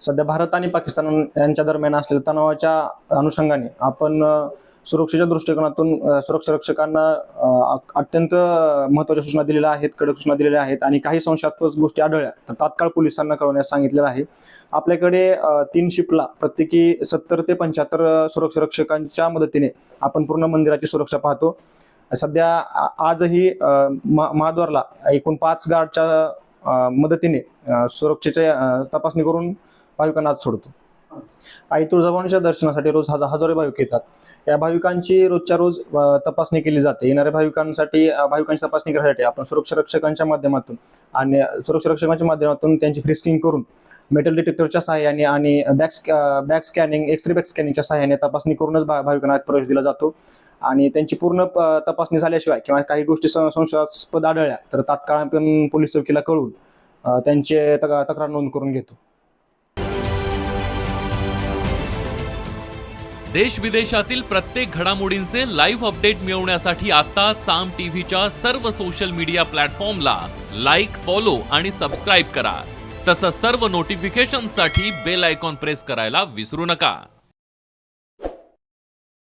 सध्या भारत आणि पाकिस्तान यांच्या दरम्यान असलेल्या तणावाच्या अनुषंगाने आपण सुरक्षेच्या दृष्टिकोनातून सुरक्षा रक्षकांना अत्यंत महत्त्वाच्या सूचना दिलेल्या आहेत कडक सूचना दिलेल्या आहेत आणि काही संशयात्मक गोष्टी आढळल्या. तर तात्काळ पोलिसांना कळवण्यास सांगितलेलं आहे. आपल्याकडे तीन शिपला प्रत्येकी सत्तर ते पंच्याहत्तर सुरक्षा रक्षकांच्या मदतीने आपण पूर्ण मंदिराची सुरक्षा पाहतो. सध्या आजही महाद्वारला एकूण पाच गार्डच्या मदतीने सुरक्षेच्या सुरक्षेचे तपासणी करून भाविकांना आत सोडतो. आई तुळजाभवानीच्या दर्शनासाठी रोज हजार हजारो भाविक येतात. या भाविकांची रोजच्या रोज तपासणी केली जाते. येणाऱ्या भाविकांसाठी भाविकांची तपासणी करण्यासाठी आपण सुरक्षा रक्षकांच्या माध्यमातून आणि सुरक्षा रक्षकांच्या माध्यमातून त्यांची फ्रिस्किंग करून मेटल डिटेक्टरच्या सहाय्याने आणि bag bag scanning X-ray bag स्कॅनिंगच्या सहाय्याने तपासणी करूनच भा- भाविकांना प्रवेश दिला जातो. आणि त्यांची पूर्ण प- तपासणी झाल्याशिवाय किंवा काही गोष्टी संशयास्पद आढळल्या तर तात्काळ आपण पोलीस चौकीला कळून त्यांचे तक- तक्रार नोंद करून घेतो. देश विदेशातील प्रत्येक घडामोडींचे लाईव्ह अपडेट मिळवण्यासाठी आता साम टीव्हीच्या सर्व सोशल मीडिया प्लॅटफॉर्मला लाईक फॉलो आणि सबस्क्राईब करा. तसंच सर्व नोटिफिकेशनसाठी बेल आयकॉन प्रेस करायला विसरू नका.